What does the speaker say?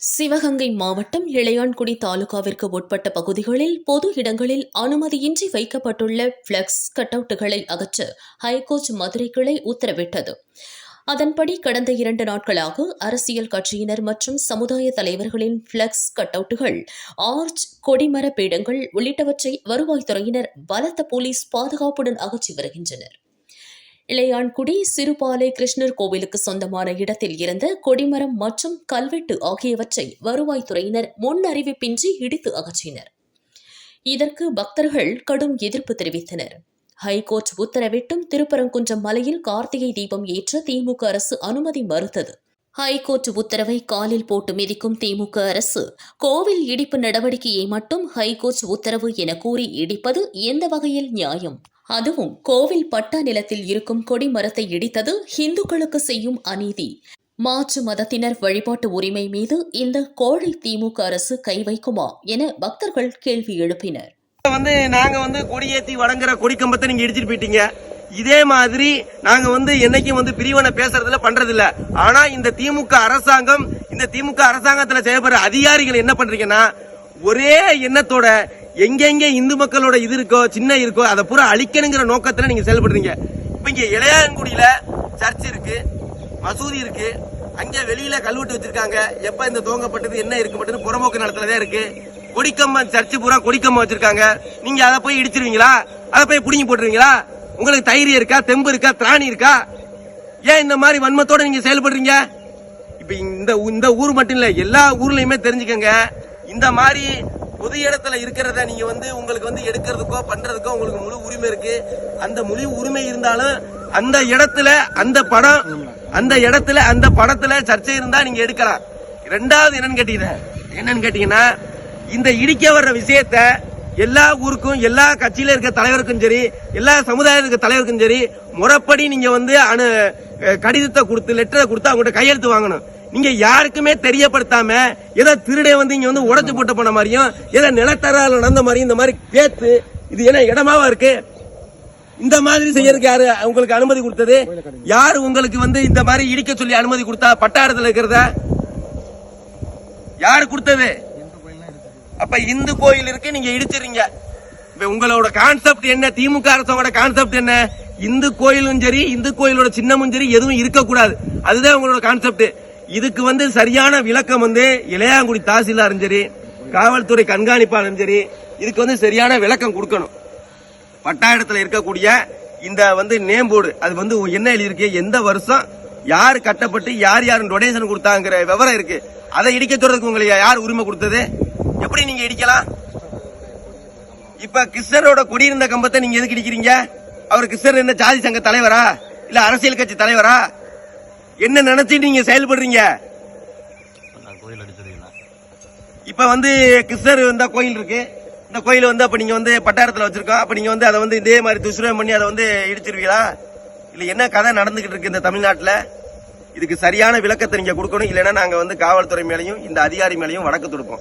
சிவகங்கை மாவட்டம் இளையான்குடி தாலுகாவிற்கு உட்பட்ட பகுதிகளில் பொது இடங்களில் அனுமதியின்றி வைக்கப்பட்டுள்ள பிளக்ஸ் கட்டவுட்டுகளை அகற்ற ஹைகோர்ட் மதுரை கிளை உத்தரவிட்டது. அதன்படி கடந்த இரண்டு நாட்களாக அரசியல் கட்சியினர் மற்றும் சமுதாய தலைவர்களின் பிளக்ஸ் கட்டவுட்டுகள் ஆர்ச் கொடிமர பீடங்கள் உள்ளிட்டவற்றை வருவாய்த்துறையினர் பலத்த போலீஸ் பாதுகாப்புடன் அகற்றி வருகின்றனர். இளையான்குடி சிறுபாலை கிருஷ்ணர் கோவிலுக்கு சொந்தமான இடத்தில் இருந்த கொடிமரம் மற்றும் கல்வெட்டு ஆகியவற்றை வருவாய்த்துறையினர் முன் அறிவிப்பின்றி இடித்து அகற்றினர். இதற்கு பக்தர்கள் கடும் எதிர்ப்பு தெரிவித்தனர். ஹைகோர்ட் உத்தரவிட்டும் திருப்பரங்குன்றம் மலையில் கார்த்திகை தீபம் ஏற்ற திமுக அரசு அனுமதி மறுத்தது. ஹைகோர்ட் உத்தரவை காலில் போட்டு மிதிக்கும் திமுக அரசு கோவில் இடிப்பு நடவடிக்கையை மட்டும் ஹைகோர்ட் உத்தரவு என கூறி இடிப்பது எந்த வகையில் நியாயம்? அதுவும் கோவில் பட்டா நிலத்தில் இருக்கும் கொடிமரத்தை இடித்தது இந்துக்களுக்கு செய்யும் அநீதி. மாற்று மதத்தினர் வழிபாட்டு உரிமை மீது இந்த கோழை திமுக அரசு கை வைக்குமா என பக்தர்கள் கேள்வி எழுப்பினர். வந்து நாங்க வந்து கொடியேத்தி வழங்குற கொடி கம்பத்தை நீங்க இடிச்சிட்டு போயிட்டீங்க. இதே மாதிரி நாங்க வந்து என்னைக்கும் வந்து பிரிவனை பேசுறதுல பண்றது இல்ல ஆனா இந்த திமுக அரசாங்கம் இந்த திமுக அரசாங்கத்துல செயல்படுற அதிகாரிகள் என்ன பண்றீங்கன்னா ஒரே எண்ணத்தோட எங்கெங்க இந்து மக்களோட இது இருக்கோ சின்ன இருக்கோ அதை பூரா அழிக்கணுங்கிற நோக்கத்துல நீங்க செயல்படுறீங்க. இப்ப இங்க இளையாங்குடியில சர்ச் இருக்கு மசூதி இருக்கு. அங்க வெளியில கல்வெட்டு வச்சிருக்காங்க. எப்ப இந்த துவங்கப்பட்டது என்ன இருக்கு மட்டும் புறம்போக்கு நிலத்துலதான் இருக்கு. கொடிக்கம்பம் சர்ச்சு பூரா கொடிக்கம்பம் வச்சிருக்காங்க. நீங்க அதை போய் இடிச்சிருவீங்களா? அதை போய் பிடிங்கி போட்டுருவீங்களா? உங்களுக்கு தைரியம் இருக்கா? தெம்பு இருக்கா? திராணி இருக்கா? ஏன் இந்த மாதிரி வன்மத்தோட நீங்க செயல்படுறீங்க? இப்ப இந்த இந்த ஊர் மட்டும் இல்ல எல்லா ஊர்லயுமே தெரிஞ்சுக்கங்க. இந்த மாதிரி பொது இடத்துல இருக்கிறத நீங்க வந்து உங்களுக்கு வந்து எடுக்கிறதுக்கோ பண்றதுக்கோ உங்களுக்கு முழு உரிமை இருக்கு. அந்த முழு உரிமை இருந்தாலும் அந்த இடத்துல அந்த படம் அந்த இடத்துல அந்த படத்துல சர்ச்சை இருந்தா நீங்க எடுக்கலாம். ரெண்டாவது என்னன்னு கேட்டீங்க என்னன்னு கேட்டீங்கன்னா இந்த இடிக்க வர்ற விஷயத்த எல்லா ஊருக்கும் எல்லா கட்சியில இருக்க தலைவருக்கும் சரி எல்லா சமுதாயத்துல இருக்க தலைவருக்கும் சரி முறைப்படி நீங்க வந்து அனு கடிதத்தை கொடுத்து லெட்டரை கொடுத்து அவங்ககிட்ட கையெழுத்து வாங்கணும். நீங்க யாருக்குமே தெரியப்படுத்தாம ஏதோ திருடே வந்து இங்க வந்து உடச்சு போட்டு போன மாதிரியும் ஏதோ நிலத்தரால நடந்த மாதிரியும் இந்த மாதிரி பேத்து இது என்ன இடமாவா இருக்கு? இந்த மாதிரி செய்யறதுக்கு யாரு உங்களுக்கு அனுமதி கொடுத்தது? யார் உங்களுக்கு வந்து இந்த மாதிரி இடிக்க சொல்லி அனுமதி கொடுத்தா பட்டாரத்தில் இருக்கிறத? யாரு கொடுத்தது? அப்ப இந்து கோயில் இருக்கு நீங்க இடிச்சிருங்க இப்ப உங்களோட கான்செப்ட் என்ன? திமுக அரசோட கான்செப்ட் என்ன? இந்து கோயிலும் சரி இந்து கோயிலோட சின்னமும் சரி எதுவும் இருக்கக்கூடாது. அதுதான் உங்களோட கான்செப்ட் இதுக்கு வந்து சரியான விளக்கம் வந்து இளையாங்குடி தாசில்தாரும் சரி காவல்துறை கண்காணிப்பாளரும் சரி இதுக்கு வந்து சரியான விளக்கம் கொடுக்கணும். பட்டாயத்தில் இருக்கக்கூடிய இந்த வந்து நேம் போர்டு அது வந்து என்ன எழுதியிருக்கு எந்த வருஷம் யார் கட்டப்பட்டு யார் யார் டொனேஷன் கொடுத்தாங்கிற விவரம் இருக்கு. அதை இடிக்க சொல்றதுக்கு உங்களுக்கு யார் உரிமை கொடுத்தது? எப்படி நீங்க இடிக்கலாம்? இப்ப கிருஷ்ணரோட குடியிருந்த கம்பத்தை நீங்க எதுக்கு இடிக்கிறீங்க? அவர் கிருஷ்ணர் என்ன ஜாதி சங்க தலைவரா? இல்ல அரசியல் கட்சி தலைவரா? என்ன நினைச்சிட்டு நீங்க செயல்படுறீங்க? இப்ப வந்து கிருஷ்ணர் வந்தா கோயில் இருக்கு. இந்த கோயில் வந்து அப்ப நீங்க வந்து பட்டாரத்துல வச்சிருக்கோம். அப்ப நீங்க வந்து அதை வந்து இதே மாதிரி துஷ்ரம் பண்ணி அதை வந்து இடிச்சிருவீங்களா? இல்ல என்ன கதை நடந்துகிட்டு இருக்கு இந்த தமிழ்நாட்டுல? இதுக்கு சரியான விளக்கத்தை நீங்க கொடுக்கணும். இல்லைன்னா நாங்க வந்து காவல்துறை மேலையும் இந்த அதிகாரி மேலையும் வழக்கு தொடுப்போம்.